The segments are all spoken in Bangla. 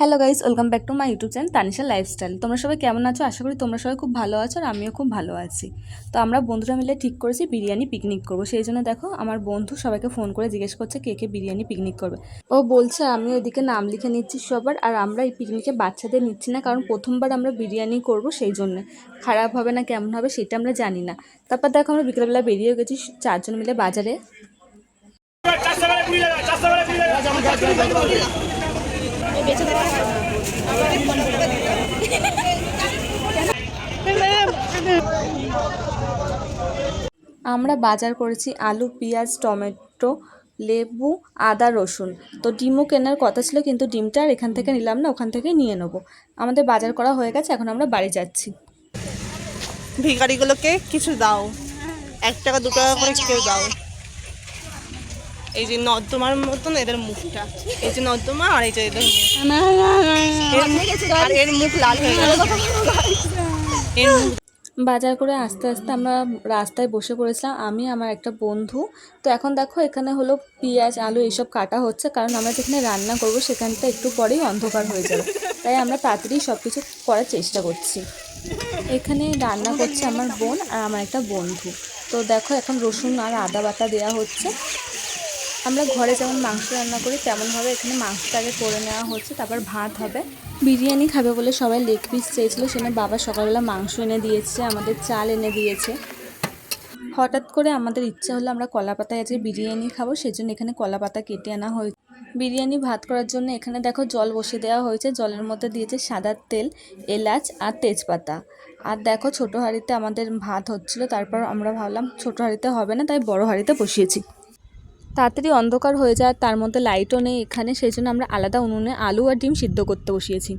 Hello guys welcome back to my YouTube channel Tanisha lifestyle তোমরা সবাই কেমন আছো? আশা করি তোমরা সবাই খুব ভালো আছো আর আমিও খুব ভালো আছি। তো আমরা বন্ধুরা মিলে ঠিক করেছি বিরিয়ানি পিকনিক করব। সেই জন্য দেখো, আমার বন্ধু সবাইকে ফোন করে জিজ্ঞেস করছে কে কে বিরিয়ানি পিকনিক করবে। ও বলছে আমি ওইদিকে নাম লিখে নিচ্ছি সবার আর আমরা এই পিকনিকে বাচ্চাদের নিচ্ছি না কারণ প্রথমবার আমরা বিরিয়ানি করব সেই জন্য। খারাপ হবে না, কেমন হবে সেটা আমরা জানি না। তারপর দেখো আমরা বিকেলবেলা বেরিয়ে গেছি চারজন মিলে বাজারে। আমরা বাজার করেছি আলু পেঁয়াজ টমেটো লেবু আদা রসুন। তো ডিমও কেনার কথা ছিল কিন্তু ডিমটা আর এখান থেকে নিলাম না ওখান থেকে নিয়ে নেব। আমাদের বাজার করা হয়ে গেছে এখন আমরা বাড়ি যাচ্ছি। ভিখারিগুলোকে কিছু দাও। এক টাকা দু টাকা করে কেউ দাও। এই যে নর্দমার মতন এদের মুখটা। এই যে নর্দমা আর এই যে এদের এর মুখ- লাল হয়ে গেল। বাজার করে আস্তে আস্তে আমরা রাস্তায় বসে পড়েছিলাম। আমি, আমার একটা বন্ধু। তো এখন দেখো, এখানে হলো পেঁয়াজ, আলু এইসব কাটা হচ্ছে। কারণ আমরা যেখানে রান্না করব, সেখানটা একটু পরেই অন্ধকার হয়ে যাবে। তাই আমরা তাড়াতাড়ি সব কিছু করার চেষ্টা করছি। এখানে রান্না করছে আমার বোন আর আমার একটা বন্ধু। তো দেখো, এখন রসুন আর আদা বাটা দেওয়া হচ্ছে। আমরা ঘরে যেমন মাংস রান্না করি, তেমনভাবে এখানে মাংসটা আগে করে নেওয়া হচ্ছে, তারপর ভাত হবে। বিরিয়ানি খাবে বলে সবাই লেগ পিস চেয়েছিল সেখানে বাবা সকালবেলা মাংস এনে দিয়েছে, আমাদের চাল এনে দিয়েছে। হঠাৎ করে আমাদের ইচ্ছা হলো আমরা কলা পাতায় আজকে বিরিয়ানি খাব, সেজন্য এখানে কলা পাতা কেটে আনা হয়েছে। বিরিয়ানি ভাত করার জন্য এখানে দেখো জল বসিয়ে দেওয়া হয়েছে, জলের মধ্যে দিয়েছে সাদা তেল, এলাচ আর তেজপাতা। আর দেখো ছোটো হাঁড়িতে আমাদের ভাত হচ্ছিল, তারপর আমরা ভাবলাম ছোটো হাঁড়িতে হবে না, তাই বড় হাঁড়িতে বসিয়েছি। তাড়াতাড়ি অন্ধকার হয়ে যায়, তার মধ্যে লাইটও নেই এখানে, সেই জন্য আমরা আলাদা উনুনে আলু আর ডিম সিদ্ধ করতে বসিয়েছি।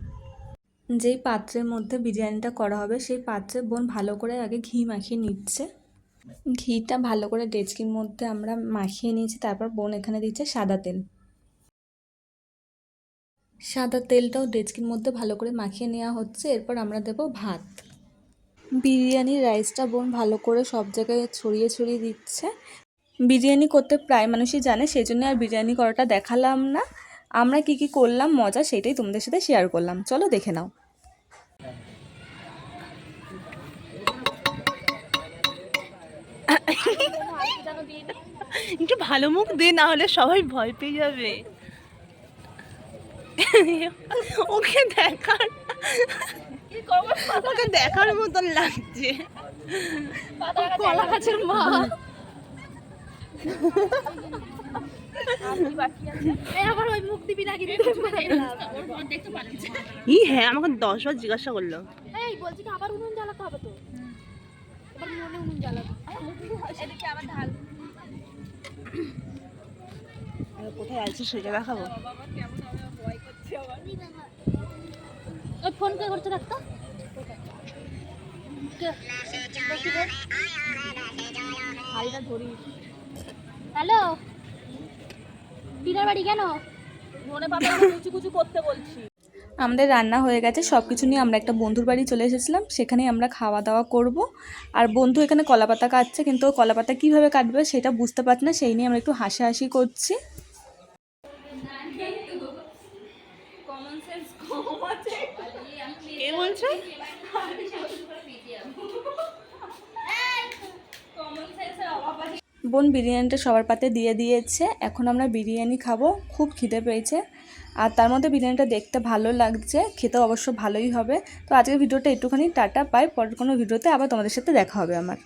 যেই পাত্রের মধ্যে বিরিয়ানিটা করা হবে, সেই পাত্রে বোন ভালো করে আগে ঘি মাখিয়ে নিচ্ছে। ঘিটা ভালো করে ডেচকির মধ্যে আমরা মাখিয়ে নিয়েছি, তারপর বোন এখানে দিচ্ছে সাদা তেল। সাদা তেলটাও ডেচকির মধ্যে ভালো করে মাখিয়ে নেওয়া হচ্ছে, এরপর আমরা দেব ভাত। বিরিয়ানির রাইসটা বোন ভালো করে সব জায়গায় ছড়িয়ে ছড়িয়ে দিচ্ছে। বিরিয়ানি করতে প্রায় মানুষই জানে সেই জন্য আর বিরিয়ানি করাটা দেখালাম না। আমরা কি কি করলাম, মজা সেটাই তোমাদের সাথে শেয়ার করলাম। চলো দেখে নাও। একটু ভালো মুখ দে, না হলে সবাই ভয় পেয়ে যাবে। ওকে দেখার ওকে দেখার মতন লাগছে। কলা গাছের মা এই আবার ওই মুখ দিবি নাকি ই হ্যাঁ আমাকে দশবার জিজ্ঞাসা করল এই বলছি কি আবার উনুন জ্বালাতে হবে তো এবার মনে উনুন জ্বালাতে এদিকে আবার ঢাল কোথায় আছে সেটা দেখাবো ওই ফোন কে করছে দেখতো হ্যালো? টিনার বাড়ি কেন? মনে পাবে কুচু কুচু করতে বলছি। আমাদের রান্না হয়ে গেছে সব কিছু নিয়ে আমরা একটা বন্ধুর বাড়ি চলে এসেছিলাম সেখানে আমরা খাওয়া দাওয়া করব। আর বন্ধু এখানে কলাপাতা কাটছে কিন্তু কলাপাতা কীভাবে কাটবে সেটা বুঝতে পারছে না সেই নিয়ে আমরা একটু হাসাহাসি করছি। কে বলছে? বোন বিরিয়ানিটা সবার পাতে দিয়ে দিয়েছে। এখন আমরা বিরিয়ানি খাব। খুব খিদে পেয়েছে। আর তার মধ্যে বিরিয়ানিটা দেখতে ভালো লাগছে। খেতেও অবশ্য ভালোই হবে। তো আজকের ভিডিওটা একটুখানি টাটা পাই পরের কোনো ভিডিওতে আবার তোমাদের সাথে দেখা হবে আমার।